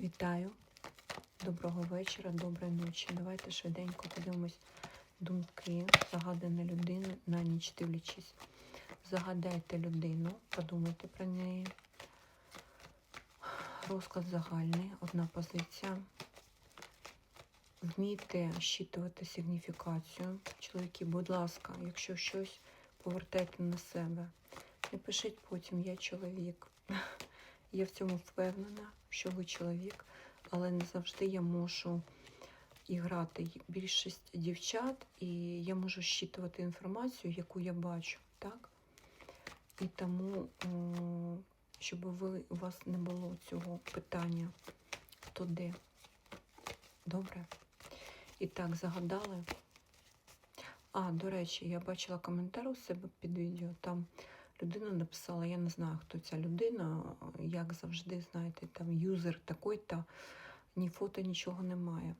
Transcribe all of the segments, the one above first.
Вітаю. Доброго вечора, доброї ночі. Давайте швиденько подивимось думки загаданої людини на ніч дивлячись. Загадайте людину, подумайте про неї. Розклад загальний, одна позиція. Вмійте щитувати сигніфікацію. Чоловіки, будь ласка, якщо щось повертайте на себе. Не пишіть потім, я чоловік. Я в цьому впевнена, що ви чоловік, але не завжди я можу і грати. Більшість дівчат, і я можу щитувати інформацію, яку я бачу, так? І тому, щоб ви, у вас не було цього питання, хто де. Добре? І так, загадали. А, до речі, я бачила коментар у себе під відео. Там людина написала, я не знаю, хто ця людина, як завжди, знаєте, там юзер такий-то, ні фото, нічого немає.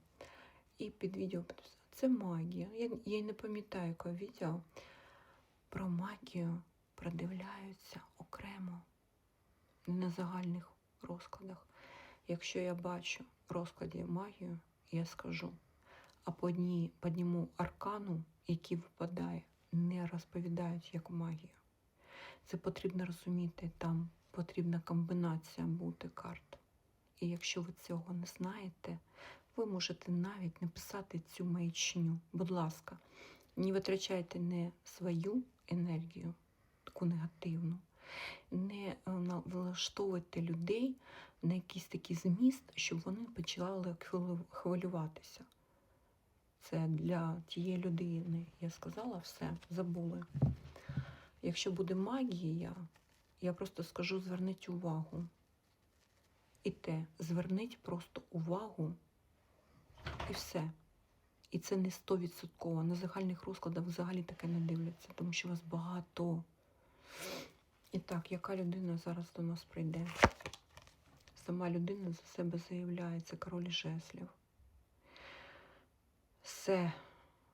І під відео написала, це магія. Я, я не пам'ятаю, яке відео. Про магію продивляються окремо, не на загальних розкладах. Якщо я бачу в розкладі магію, я скажу. А по одній підніму аркану, який випадає, не розповідають як магію. Це потрібно розуміти, там потрібна комбінація бути карт. І якщо ви цього не знаєте, ви можете навіть не писати цю маячню. Будь ласка, не витрачайте не свою енергію, таку негативну, не е, влаштовуйте людей на якийсь такий зміст, щоб вони почали хвилю- хвилюватися. Це для тієї людини. Я сказала все, забули. Якщо буде магія, я просто скажу, зверніть увагу. І те, зверніть просто увагу і все. І це не стовідсотково. На загальних розкладах взагалі таке не дивляться, тому що вас багато. І так, яка людина зараз до нас прийде? Сама людина за себе заявляє, це король жезлів. Все,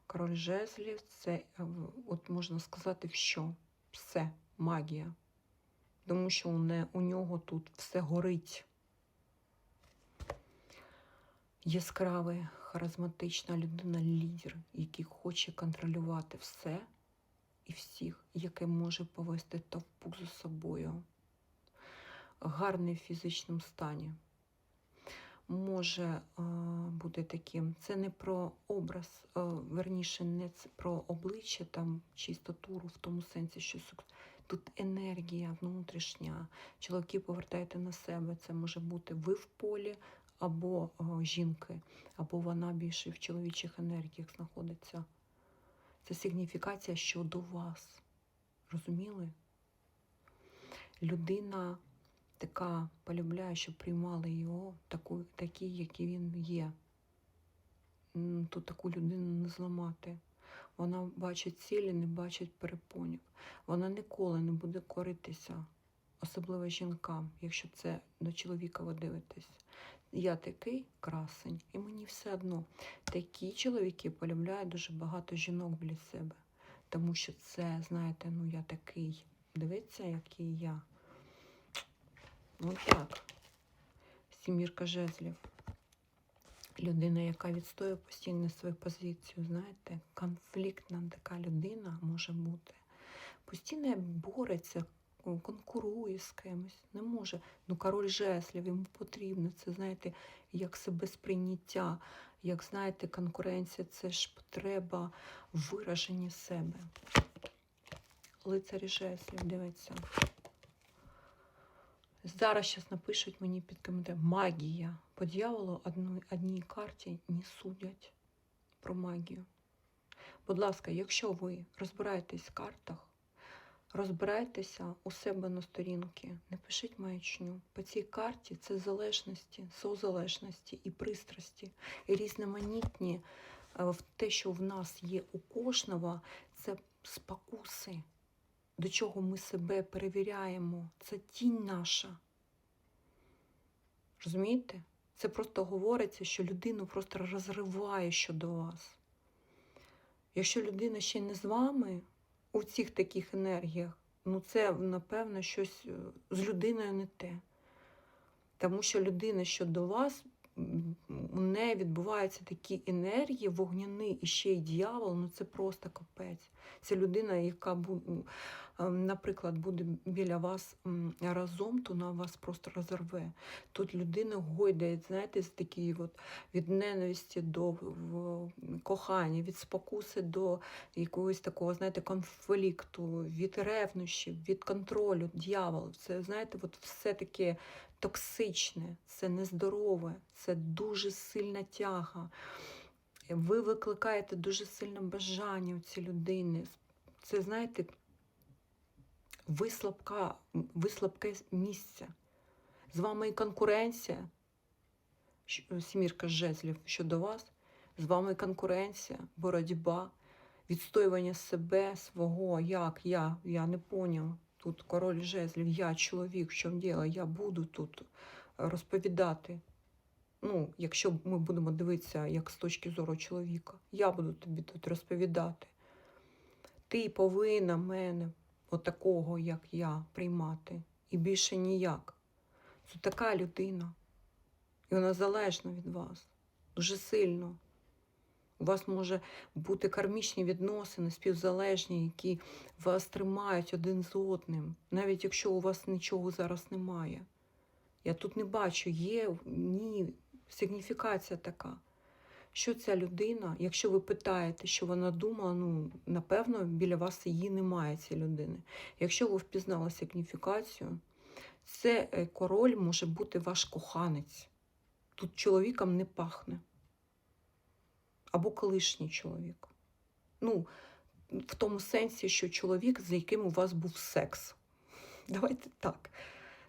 король жезлів, це, е, от можна сказати, в що все, магія. Тому що у, нього тут все горить. Яскравий, харизматична людина, лідер, який хоче контролювати все і всіх, яке може повести товпу за собою. Гарний в фізичному стані. Може е, бути таким. Це не про образ, е, верніше, не про обличчя там чистотуру в тому сенсі, що тут енергія внутрішня. Чоловіки повертайте на себе. Це може бути ви в полі або е, жінки, або вона більше в чоловічих енергіях знаходиться. Це сигніфікація щодо вас. Розуміли? Людина така полюбляє, щоб приймали його таку, такий, який він є. Тут таку людину не зламати. Вона бачить цілі, не бачить перепонів. Вона ніколи не буде коритися, особливо жінкам, якщо це до чоловіка ви дивитесь. Я такий красень, і мені все одно. Такі чоловіки полюбляють дуже багато жінок біля себе. Тому що це, знаєте, ну я такий. Дивіться, який я. Ну так. Сімірка жезлів. Людина, яка відстоює постійно свою позицію, знаєте, конфліктна така людина може бути. Постійно бореться, конкурує з кимось, не може. Ну, король жезлів, йому потрібно. Це, знаєте, як себе сприйняття, як знаєте, конкуренція це ж потреба вираження себе. Лицарі жезлів, дивиться. Зараз щас напишуть мені під коментарем магія. По дьяволу одній карті не судять про магію. Будь ласка, якщо ви розбираєтесь в картах, розбирайтеся у себе на сторінки, не пишіть маячню. По цій карті це залежності, созалежності і пристрасті, і різноманітні е, в те, що в нас є у кожного, це спокуси до чого ми себе перевіряємо. Це тінь наша. Розумієте? Це просто говориться, що людину просто розриває щодо вас. Якщо людина ще не з вами у цих таких енергіях, ну це, напевно, щось е, з людиною не те. Тому що людина щодо вас, у неї відбуваються такі енергії, вогняні і ще й дьявол, ну це просто капець. Це людина, яка наприклад, буде біля вас разом, то вона вас просто розорве. Тут людина гойдає, знаєте, з такої от від ненависті до кохання, від спокуси до якогось такого, знаєте, конфлікту, від ревнощів, від контролю, дьявол. Це, знаєте, от все таке токсичне, це нездорове, це дуже сильна тяга. Ви викликаєте дуже сильне бажання у цієї людини. Це, знаєте, ви слабка, ви слабке місце. З вами і конкуренція, сімірка жезлів щодо вас, з вами і конкуренція, боротьба, відстоювання себе, свого, як я, я не поняв. Тут король жезлів, я чоловік, в чому діло, я буду тут розповідати. Ну, якщо ми будемо дивитися як з точки зору чоловіка, я буду тобі тут розповідати. Ти повинна мене, отакого, як я, приймати. І більше ніяк. Це така людина. І вона залежна від вас. Дуже сильно. У вас може бути кармічні відносини, співзалежні, які вас тримають один з одним, навіть якщо у вас нічого зараз немає. Я тут не бачу, є ні, сигніфікація така. Що ця людина, якщо ви питаєте, що вона думала, ну, напевно, біля вас її немає, цієї людини. Якщо ви впізнали сигніфікацію, це е, король може бути ваш коханець. Тут чоловіком не пахне. Або колишній чоловік. Ну, в тому сенсі, що чоловік, з яким у вас був секс. Давайте так.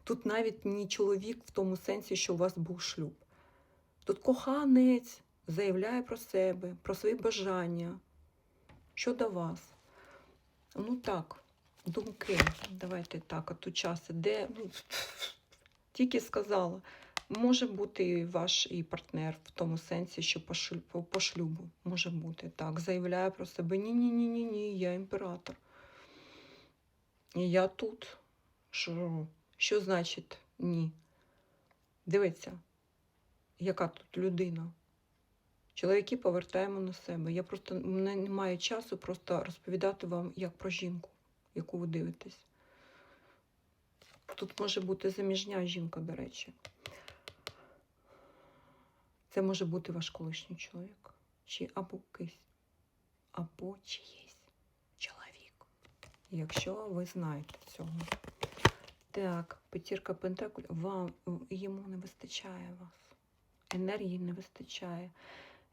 Тут навіть не чоловік в тому сенсі, що у вас був шлюб. Тут коханець заявляє про себе, про свої бажання щодо вас. Ну так, думки. Давайте так, а тут час іде. Ну, тільки сказала. Може бути ваш і партнер в тому сенсі, що по, шлю- по- по шлюбу може бути так. Заявляє про себе ні-ні-ні, ні, ні, я імператор. І я тут. Що, що значить ні? Дивіться, яка тут людина. Чоловіки повертаємо на себе. Я просто мене немає часу просто розповідати вам як про жінку, яку ви дивитесь. Тут може бути заміжня жінка, до речі. Це може бути ваш колишній чоловік, чи або кись, або чиїсь чоловік. Якщо ви знаєте цього. Так, п'ятірка Пентакль, вам йому не вистачає вас. Енергії не вистачає.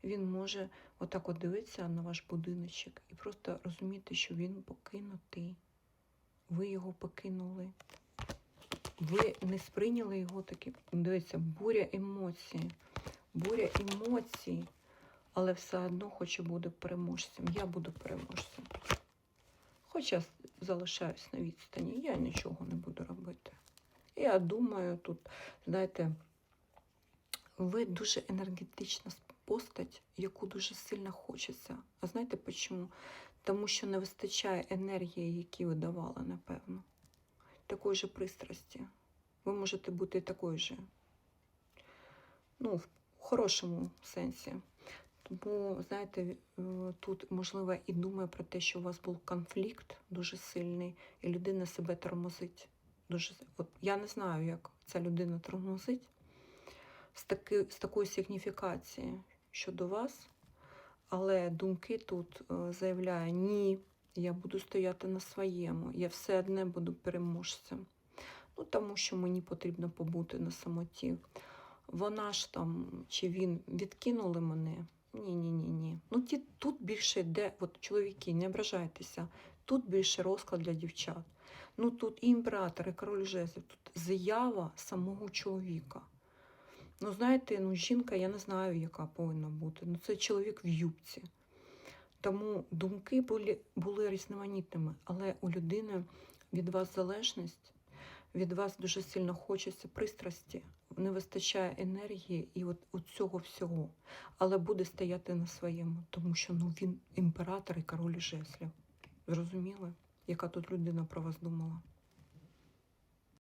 Він може отак от дивитися на ваш будиночок і просто розуміти, що він покинутий. Ви його покинули. Ви не сприйняли його таки. Дивіться, буря емоцій. Буря емоцій, але все одно хоче бути переможцем. Я буду переможцем. Хоча залишаюсь на відстані, я нічого не буду робити. Я думаю, тут, знаєте, ви дуже енергетична постать, яку дуже сильно хочеться. А знаєте чому? Тому що не вистачає енергії, які ви давали, напевно. Такої же пристрасті. Ви можете бути такою же. Ну, в хорошому сенсі. Тому, знаєте, е, тут, можливо, і думаю про те, що у вас був конфлікт дуже сильний, і людина себе тормозить. Дуже... От я не знаю, як ця людина тормозить з, таки, з такою сигніфікацією щодо вас, але думки тут е, заявляє, ні, я буду стояти на своєму, я все одне буду переможцем. Ну, тому що мені потрібно побути на самоті. Вона ж там чи він відкинули мене. Ні, ні, ні, ні. Ну ті тут більше йде, от чоловіки, не ображайтеся. Тут більше розклад для дівчат. Ну тут і імператор, і король жезлів, тут заява самого чоловіка. Ну, знаєте, ну жінка, я не знаю, яка повинна бути. Ну, це чоловік в юбці. Тому думки були, були різноманітними, але у людини від вас залежність, від вас дуже сильно хочеться пристрасті, не вистачає енергії і от, от цього всього. Але буде стояти на своєму, тому що ну, він імператор і король жезлів. Зрозуміли, яка тут людина про вас думала?